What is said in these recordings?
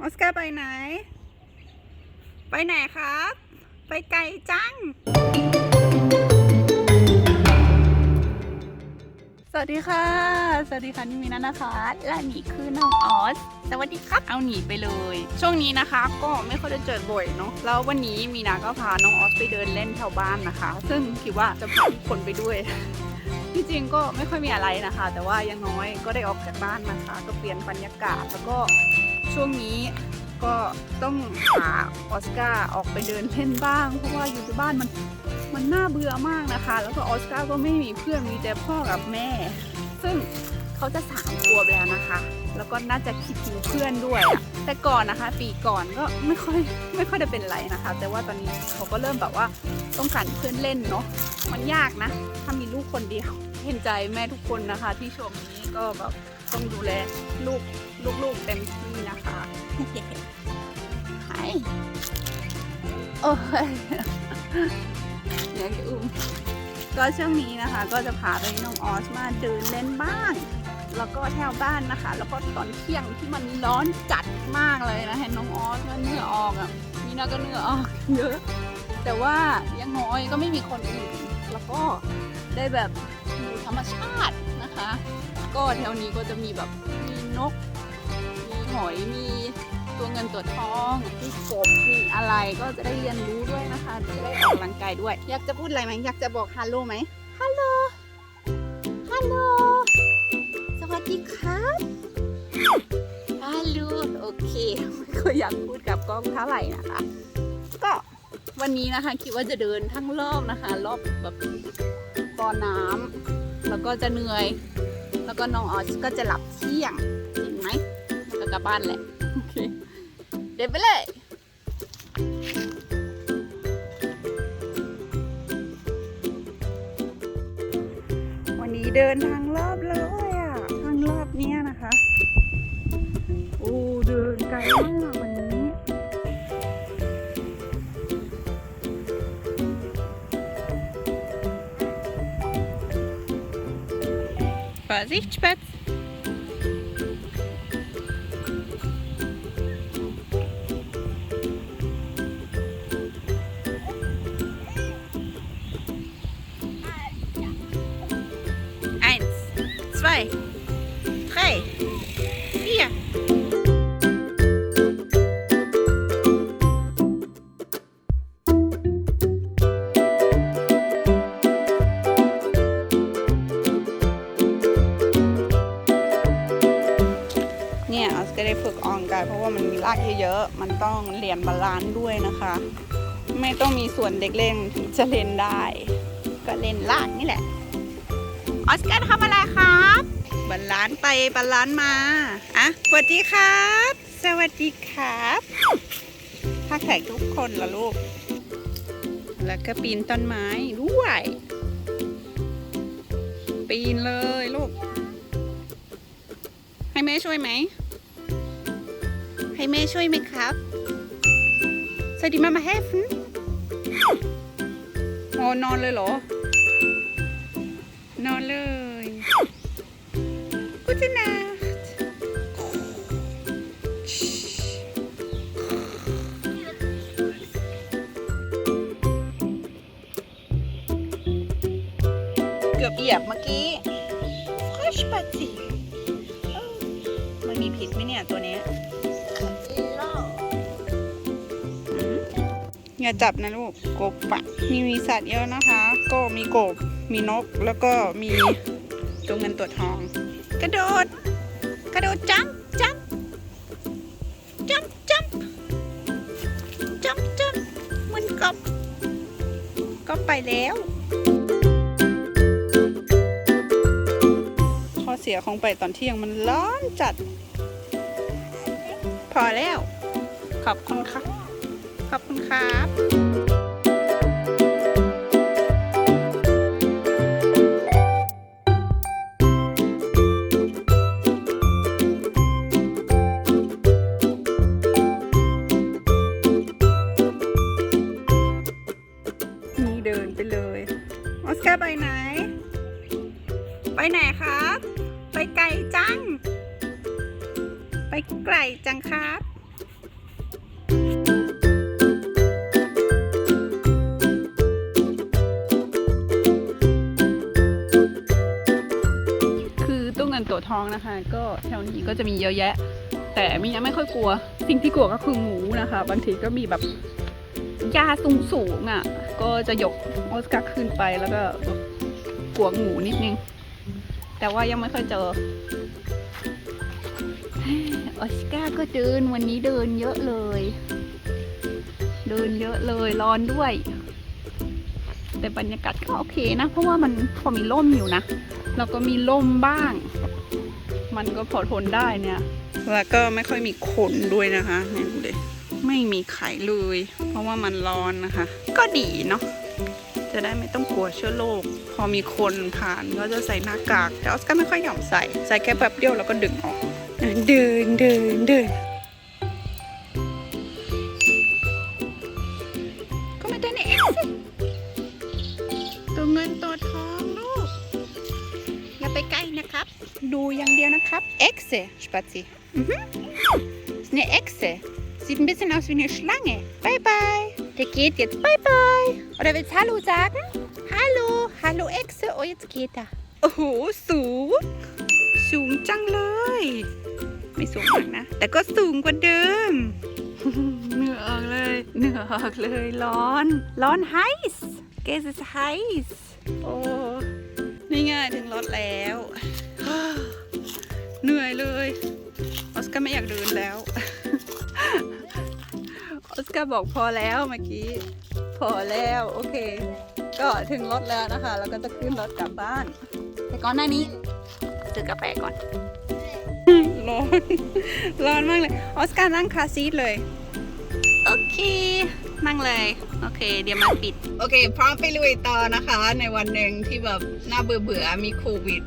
ออสการ์ไปไหน ไปไหนครับ ไปไกลจัง สวัสดีค่ะ สวัสดีค่ะนี่มีนันนะคะและนี่คือน้องออส สวัสดีครับ เอาหนีไปเลย ช่วงนี้นะคะก็ไม่ค่อยได้เจอบ่อยเนาะ แล้ววันนี้มีนาก็พาน้องออสไปเดินเล่นแถวบ้านนะคะ ซึ่งคิดว่าจะพาทุกคนไปด้วยที่จริงก็ไม่ค่อยมีอะไรนะคะ แต่ว่ายังน้อยก็ได้ออกจากบ้านนะคะ ก็เปลี่ยนบรรยากาศแล้วก็ ช่วงนี้ก็ต้องพาออสการ์ออกไปเดินเล่นบ้าง เพราะว่าอยู่ที่บ้านมันมันน่าเบื่อมากนะคะ แล้วก็ออสการ์ก็ไม่มีเพื่อนมีแต่พ่อกับแม่ ซึ่งเขาจะสามขวบแล้วนะคะ แล้วก็น่าจะคิดถึงเพื่อนด้วย แต่ก่อนนะคะ ปีก่อนก็ไม่ค่อยไม่ค่อยได้เป็นไรนะคะ แต่ว่าตอนนี้เขาก็เริ่มแบบว่าต้องการเพื่อนเล่นเนาะมันยากนะ ถ้ามีลูกคนเดียว เห็นใจแม่ทุกคนนะคะ ที่ชมนี้ก็แบบต้องดูแลลูก ลูกๆเต็มที่นะคะไฮโอ้ยอยากจะอุ้มก็ช่วงนี้นะคะ ก็จะพาไปน้องออสมาเดินเล่นบ้าง แล้วก็แถวบ้านนะคะ แล้วก็ตอนเที่ยงที่มันร้อนจัดมากเลยนะเห็นน้องออสมันเหงื่อออกอะมีนาก็เหงื่อออกเยอะ แต่ว่าอยังน้อยก็ไม่มีคนอื่น แล้วก็ได้แบบดูธรรมชาตินะคะ ก็แถวนี้ก็จะมีแบบมีนกมี หอยมีตัวเงินตัวทองมีกบมีอะไรก็จะได้เรียนรู้ด้วยนะคะจะได้ออกกำลังกายด้วย อยากจะพูดอะไรไหมอยากจะบอกฮัลโหลไหมฮัลโหลฮัลโหลสวัสดีครับฮัลโหลโอเคไม่ค่อยอยากพูดกับกล้องเท่าไหร่นะคะ ก็วันนี้นะคะคิดว่าจะเดินทั้งรอบนะคะ รอบแบบบ่อน้ำแล้วก็จะเหนื่อย แล้วก็น้องออสก็จะหลับเที่ยง ก็กลับบ้านแหละโอเคเดินไปเลยวันนี้เดินทางรอบเลยอะทางรอบเนี้ยนะคะโอ้เดินไกลมากวันนี้ Vorsicht, Spatz. Eins, zwei, drei, vier. เนี่ยออสก็ได้ฝึกออกกำลังกายเพราะว่ามันมีลากเยอะๆ มันต้องเรียนบาลานซ์ด้วยนะคะ ไม่ต้องมีส่วนเด็กเล่นถึงจะเล่นได้ ก็เล่นลากนี่แหละ ออสการ์ทำอะไรครับบาลานซ์ไปบาลานซ์มาอะสวัสดีครับ สวัสดีครับถ้าแขกทุกคนละลูก แล้วก็ปีนต้นไม้ด้วย ปีนเลยลูก ให้แม่ช่วยไหม ให้แม่ช่วยไหมครับ สวัสดีมามาเฮฟนโอ้นอนเลยเหรอ กี้ฟรชปัจจิมันมีพิษไหมเนี่ยตัวนี้อย่าจับนะลูก กบปะมีมีสัตว์เยอะนะคะ ก็มีกบ มีนก แล้วก็มีตัวเงินตัวทอง กระโดด กระโดดจัมจัมจัมจัมจัมจัมมันกบ ก็ไปแล้ว สียของไปตอนเที่ยงมันร้อนจัด พอแล้ว ขอบคุณครับ ขอบคุณครับ ไกลจังครับคือตันตัวทองนะคะ ก็แถวนี้ก็จะมีเยอะแยะ แต่มีนะไม่ค่อยกลัว สิ่งที่กลัวก็คือหมูนะคะ บางทีก็มีแบบหญ้าสูงสูงอะ่ะ ก็จะยกออสกาขึ้นไปแล้วก็กลัวหมูนิดนึง แต่ว่ายังไม่ค่อยเจอ ออสการ์ก็เดินวันนี้เดินเยอะเลย เดินเยอะเลยร้อนด้วย แต่บรรยากาศก็โอเคนะ เพราะว่ามันพอมีร่มอยู่นะแล้วก็มีร่มบ้าง มันก็พอทนได้เนี่ย แล้วก็ไม่ค่อยมีขนด้วยนะคะนี่ดูดิไม่มีไข่เลย เพราะว่ามันร้อนนะคะ ก็ดีเนาะจะได้ไม่ต้องกลัวเชื้อโรคพอมีคนผ่านก็จะใส่หน้ากาก แต่ออสการ์ไม่ค่อยยอมใส่ ใส่แค่แป๊บเดียวแล้วก็ดึงออก เดินเดินเดิน ก็ไม่ได้ในเอ็กซ์สิตัวเงินตัวทองลูก อย่าไปใกล้นะครับ ดูอย่างเดียวนะครับ Echse, Spazi. Mhm. Ist eine Echse. Sieht ein bisschen aus wie eine Schlange. Bye bye. Der geht jetzt. Bye bye. Oder willst Hallo sagen? Hallo. Hallo Echse. Oh, jetzt geht er. โอ้โห สูงสูงจังเลย ไม่สูงมากนะ แต่ก็สูงกว่าเดิม เหนื่อออกเลย เหนื่อออกเลยร้อน ร้อนไฮส์เกสไฮส์โอ้นี่ไงถึงรถแล้ว เหนื่อยเลยออสการ์ไม่อยากเดินแล้วออสการ์บอกพอแล้วเมื่อกี้ พอแล้วโอเค ก็ถึงรถแล้วนะคะ แล้วก็จะขึ้นรถกลับบ้าน แต่ก่อนหน้านี้ ซื้อกาแฟก่อน ร้อน ร้อนมากเลย ออสการ์นั่งคาร์ซีทเลย โอเค นั่งเลย โอเค เดี๋ยวมาปิด โอเค พร้อมไปลุยต่อนะคะ ในวันหนึ่งที่แบบน่าเบื่อเบื่อๆมีโควิด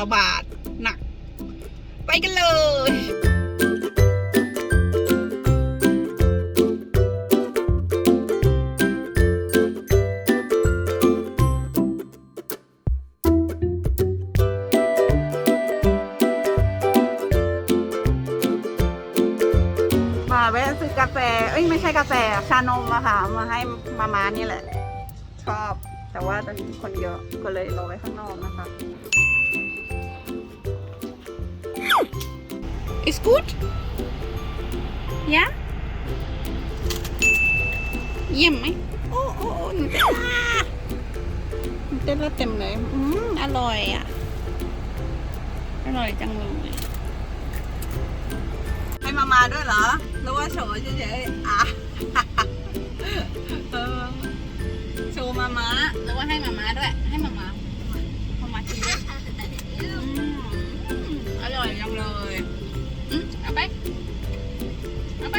ระบาดหนัก ไปกันเลย กาแฟชานมอะค่ะมาให้มามานี่แหละ ชอบ แต่ว่าตอนนี้คนเยอะก็เลยรอไว้ข้างนอกนะคะ Ist gut? Ja? เยี่ยมไหมโอ้โอ้โอ้หนูเต้นละหนูเต้นละเต็มเลย อืมอร่อยอะ อร่อยจังเลยให้มามาด้วยเหรอหรือว่าโชว์เฉยๆอะ เออโชว์มามาหรือว่าให้มามาด้วย ให้มามามามาทีด้วยอืมอร่อยจังเลยอืมเอาไป เอาไป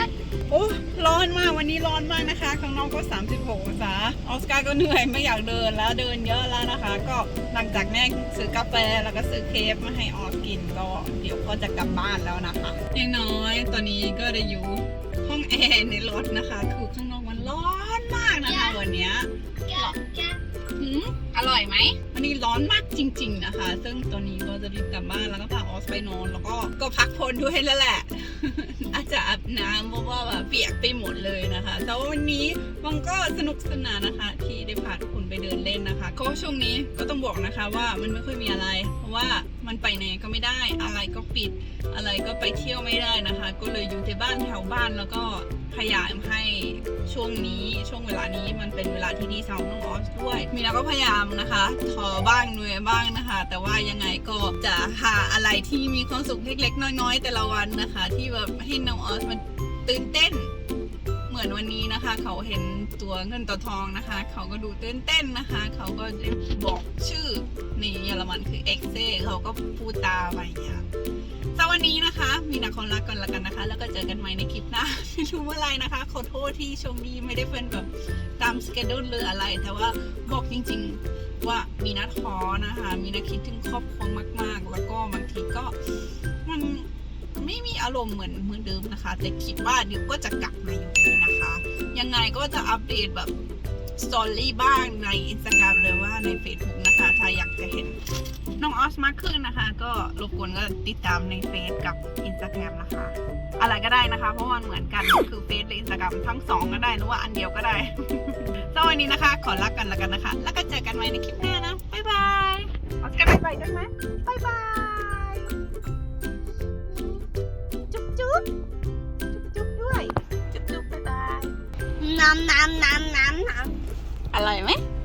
โอ้ร้อนมากวันนี้ร้อนมากนะคะ ข้างนอกก็ 36องศาออสการ์ก็เหนื่อยไม่อยากเดินแล้วเดินเยอะแล้วนะคะ ก็หลังจากแม่ซื้อกาแฟแล้วก็ซื้อเค้กมาให้ออสกินก็เดี๋ยวก็จะกลับบ้านแล้วนะคะอย่างน้อยตอนนี้ก็ได้อยู่ห้อง แอร์ในรถนะคะคือข้างนอกมันร้อนมากนะคะ วันเนี้ยหืมอร่อยไหมวันนี้ร้อนมากจริง ๆนะคะ ซึ่งตอนนี้ก็จะรีบกลับบ้านแล้วก็พาออสไปนอนแล้วก็ก็พักผ่อนด้วยแล้วแหละ อาจจะอาบน้ำเพราะว่าแบบเปียกไปหมดเลยนะคะแต่ว่าวันนี้มันก็สนุกสนานนะคะ ที่ได้พาทุกคนไปเดินเล่นนะคะก็ช่วงนี้ก็ต้องบอกนะคะว่ามันไม่ค่อยมีอะไร เพราะว่า มันไปไหนก็ไม่ได้ อะไรก็ปิด อะไรก็ไปเที่ยวไม่ได้นะคะ ก็เลยอยู่ที่บ้านแถวบ้านแล้วก็พยายามให้ช่วงนี้ช่วงเวลานี้มันเป็นเวลาที่ดีสำหรับน้องออสด้วย มีนาก็พยายามนะคะทอบ้างเหนื่อยบ้างนะคะ แต่ว่ายังไงก็จะหาอะไรที่มีความสุขเล็กๆน้อยๆ แต่ละวันนะคะ ที่แบบให้น้องออสมันตื่นเต้น มือนวันนี้นะคะ เขาเห็นตัวเงินตัวทองนะคะ เขาก็ดูตื่นเต้นนะคะ เขาก็บอกชื่อในเยอรมันคือเอ็กเซเขาก็พูดตาไปอย่างสำหรับวันนี้นะคะ มีนาคนรักก่อนละกันนะคะ แล้วก็เจอกันใหม่ในคลิปหน้าไม่รู้เมื่อไหรนะคะ ขอโทษที่ช่วงนี้ไม่ได้เป็นแบบตามสเกดูลหรืออะไร แต่ว่าบอกจริงๆว่ามีนาท้อนะคะ มีนาคิดถึงครอบครัวมาก ๆ แล้วก็บางทีก็มัน ไม่มีอารมณ์เหมือนเหมือนเดิมนะคะ แต่คิดว่าเดี๋ยวก็จะกลับมาอยู่ดีนะคะ ยังไงก็จะอัปเดตแบบสตอรี่บ้างในอินสตาแกรมหรือว่าใน Facebook นะคะ ถ้าอยากจะเห็นน้องออสมากขึ้นนะคะ ก็รบกวนก็ติดตามในเฟซกับอินสตาแกรมนะคะ อะไรก็ได้นะคะ เพราะมันเหมือนกันคือเฟซและอินสตาแกรมทั้งสองก็ได้หรือว่าอันเดียวก็ได้สำหรับวันนี้นะคะ ขอรักกันละกันนะคะ แล้วก็เจอกันใหม่ในคลิปหน้านะบ๊ายบายออสกันบ๊ายบายได้ไหมบ๊ายบาย ด้วยจุ๊บจุ๊บบ๊ายบายน้ำน้ำน้ำน้ำอร่อยไหม